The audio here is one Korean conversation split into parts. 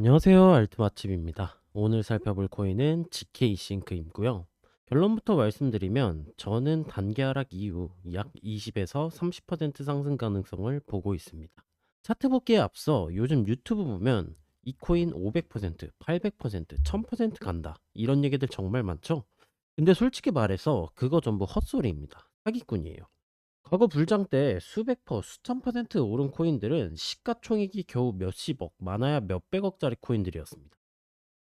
안녕하세요. 알트 맛집입니다. 오늘 살펴볼 코인은 GK 싱크이고요. 결론부터 말씀드리면 저는 단기 하락 이후 약 20에서 30% 상승 가능성을 보고 있습니다. 차트 복귀에 앞서 요즘 유튜브 보면 이 코인 500%, 800%, 1000% 간다. 이런 얘기들 정말 많죠? 근데 솔직히 말해서 그거 전부 헛소리입니다. 사기꾼이에요. 과거 불장 때 수백 퍼, 수천 퍼센트 오른 코인들은 시가총액이 겨우 몇십억, 많아야 몇백억짜리 코인들이었습니다.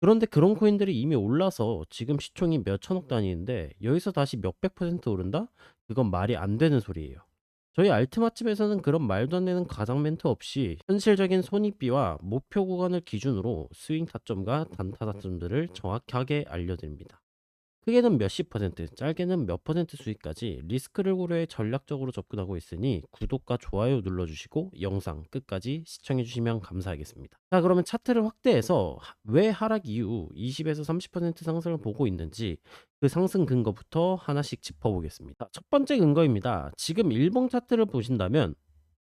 그런데 그런 코인들이 이미 올라서 지금 시총이 몇천억 단위인데 여기서 다시 몇백 퍼센트 오른다? 그건 말이 안 되는 소리예요. 저희 알트 맛집에서는 그런 말도 안 되는 가상 멘트 없이 현실적인 손익비와 목표 구간을 기준으로 스윙 타점과 단타 타점들을 정확하게 알려드립니다. 크게는 몇십 퍼센트, 짧게는 몇 퍼센트 수익까지 리스크를 고려해 전략적으로 접근하고 있으니 구독과 좋아요 눌러주시고 영상 끝까지 시청해주시면 감사하겠습니다. 자, 그러면 차트를 확대해서 왜 하락 이후 20에서 30% 상승을 보고 있는지 그 상승 근거부터 하나씩 짚어보겠습니다. 첫 번째 근거입니다. 지금 일봉 차트를 보신다면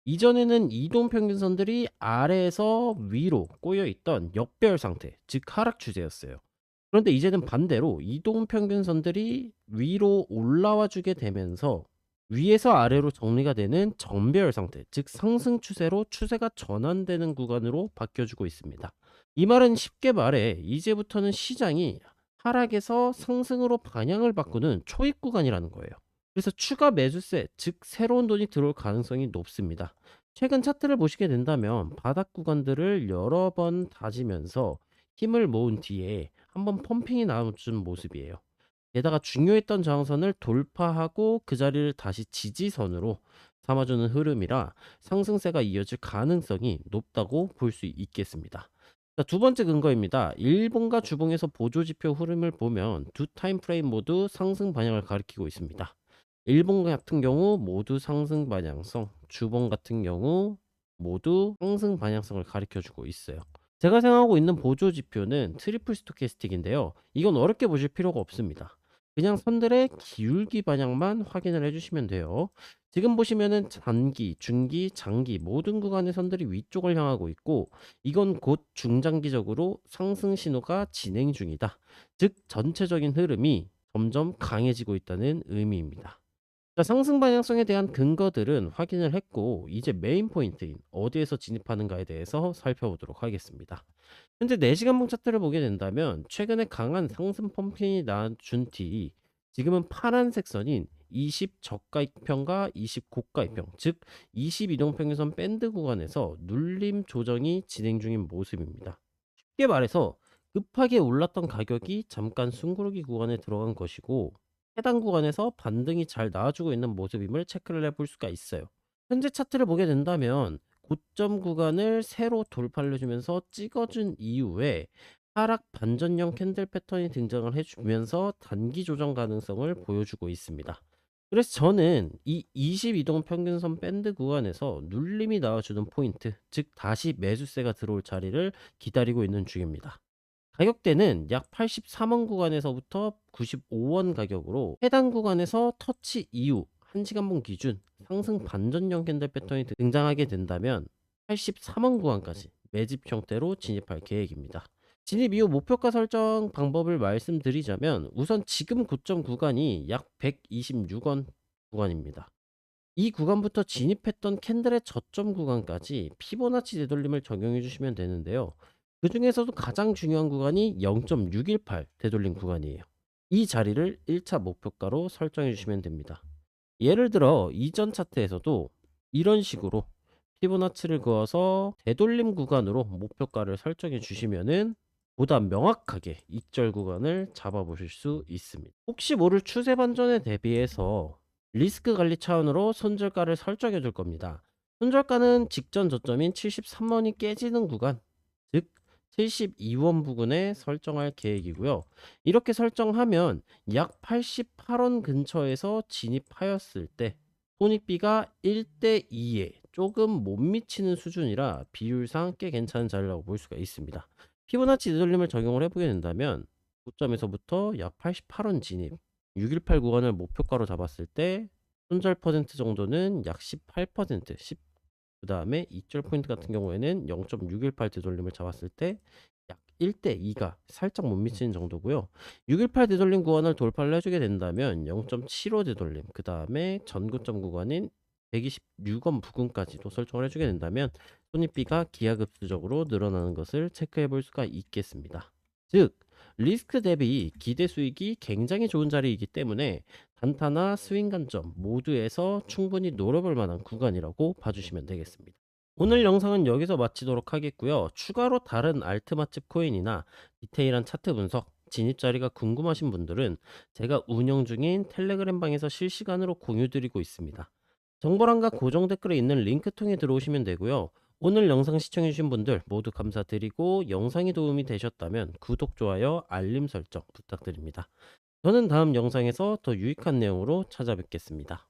이전에는 이동 평균선들이 아래에서 위로 꼬여 있던 역배열 상태, 즉 하락 추세였어요. 그런데 이제는 반대로 이동 평균선들이 위로 올라와 주게 되면서 위에서 아래로 정리가 되는 정배열 상태, 즉 상승 추세로 추세가 전환되는 구간으로 바뀌어주고 있습니다. 이 말은 쉽게 말해 이제부터는 시장이 하락에서 상승으로 방향을 바꾸는 초입 구간이라는 거예요. 그래서 추가 매수세, 즉 새로운 돈이 들어올 가능성이 높습니다. 최근 차트를 보시게 된다면 바닥 구간들을 여러 번 다지면서 힘을 모은 뒤에 한번 펌핑이 나와준 모습이에요. 게다가 중요했던 저항선을 돌파하고 그 자리를 다시 지지선으로 삼아주는 흐름이라 상승세가 이어질 가능성이 높다고 볼 수 있겠습니다. 자, 두 번째 근거입니다. 일본과 주봉에서 보조지표 흐름을 보면 두 타임 프레임 모두 상승 방향을 가리키고 있습니다. 일본 같은 경우 모두 상승 방향성, 주봉 같은 경우 모두 상승 방향성을 가리켜주고 있어요. 제가 사용하고 있는 보조 지표는 트리플 스토캐스틱인데요. 이건 어렵게 보실 필요가 없습니다. 그냥 선들의 기울기 방향만 확인을 해주시면 돼요. 지금 보시면은 단기, 중기, 장기 모든 구간의 선들이 위쪽을 향하고 있고 이건 곧 중장기적으로 상승 신호가 진행 중이다. 즉 전체적인 흐름이 점점 강해지고 있다는 의미입니다. 자, 상승 방향성에 대한 근거들은 확인을 했고 이제 메인 포인트인 어디에서 진입하는가에 대해서 살펴보도록 하겠습니다. 현재 4시간봉 차트를 보게 된다면 최근에 강한 상승 펌핑이 나준 뒤 지금은 파란색 선인 20 저가 이평과 20 고가 이평, 즉 20 이동평균선 밴드 구간에서 눌림 조정이 진행 중인 모습입니다. 쉽게 말해서 급하게 올랐던 가격이 잠깐 숨고르기 구간에 들어간 것이고 해당 구간에서 반등이 잘 나와주고 있는 모습임을 체크를 해볼 수가 있어요. 현재 차트를 보게 된다면 고점 구간을 새로 돌파를 해주면서 찍어준 이후에 하락 반전형 캔들 패턴이 등장을 해주면서 단기 조정 가능성을 보여주고 있습니다. 그래서 저는 이 22동 평균선 밴드 구간에서 눌림이 나와주는 포인트, 즉 다시 매수세가 들어올 자리를 기다리고 있는 중입니다. 가격대는 약 83원 구간에서부터 95원 가격으로 해당 구간에서 터치 이후 1시간봉 기준 상승 반전형 캔들 패턴이 등장하게 된다면 83원 구간까지 매집 형태로 진입할 계획입니다. 진입 이후 목표가 설정 방법을 말씀드리자면 우선 지금 고점 구간이 약 126원 구간입니다. 이 구간부터 진입했던 캔들의 저점 구간까지 피보나치 되돌림을 적용해 주시면 되는데요. 그 중에서도 가장 중요한 구간이 0.618 되돌림 구간이에요. 이 자리를 1차 목표가로 설정해 주시면 됩니다. 예를 들어 이전 차트에서도 이런 식으로 피보나치를 그어서 되돌림 구간으로 목표가를 설정해 주시면은 보다 명확하게 익절 구간을 잡아보실 수 있습니다. 혹시 모를 추세 반전에 대비해서 리스크 관리 차원으로 손절가를 설정해 줄 겁니다. 손절가는 직전 저점인 73원이 깨지는 구간, 즉 72원 부근에 설정할 계획이고요. 이렇게 설정하면 약 88원 근처에서 진입하였을 때 손익비가 1대 2에 조금 못 미치는 수준이라 비율상 꽤 괜찮은 자리라고 볼 수가 있습니다. 피보나치 되돌림을 적용을 해보게 된다면 고점에서부터 약 88원 진입 618 구간을 목표가로 잡았을 때 손절 퍼센트 정도는 약 18%, 10, 그 다음에 2절 포인트 같은 경우에는 0.618 되돌림을 잡았을 때 약 1대 2가 살짝 못 미치는 정도고요. 618 되돌림 구간을 돌파를 해주게 된다면 0.75 되돌림, 그 다음에 전고점 구간인 126원 부근까지도 설정을 해주게 된다면 손익비가 기하급수적으로 늘어나는 것을 체크해 볼 수가 있겠습니다. 즉, 리스크 대비 기대 수익이 굉장히 좋은 자리이기 때문에 단타나 스윙 관점 모두에서 충분히 노려볼 만한 구간이라고 봐주시면 되겠습니다. 오늘 영상은 여기서 마치도록 하겠고요. 추가로 다른 알트 맛집 코인이나 디테일한 차트 분석, 진입 자리가 궁금하신 분들은 제가 운영 중인 텔레그램 방에서 실시간으로 공유 드리고 있습니다. 정보란과 고정 댓글에 있는 링크 통해 들어오시면 되고요. 오늘 영상 시청해주신 분들 모두 감사드리고 영상이 도움이 되셨다면 구독, 좋아요, 알림 설정 부탁드립니다. 저는 다음 영상에서 더 유익한 내용으로 찾아뵙겠습니다.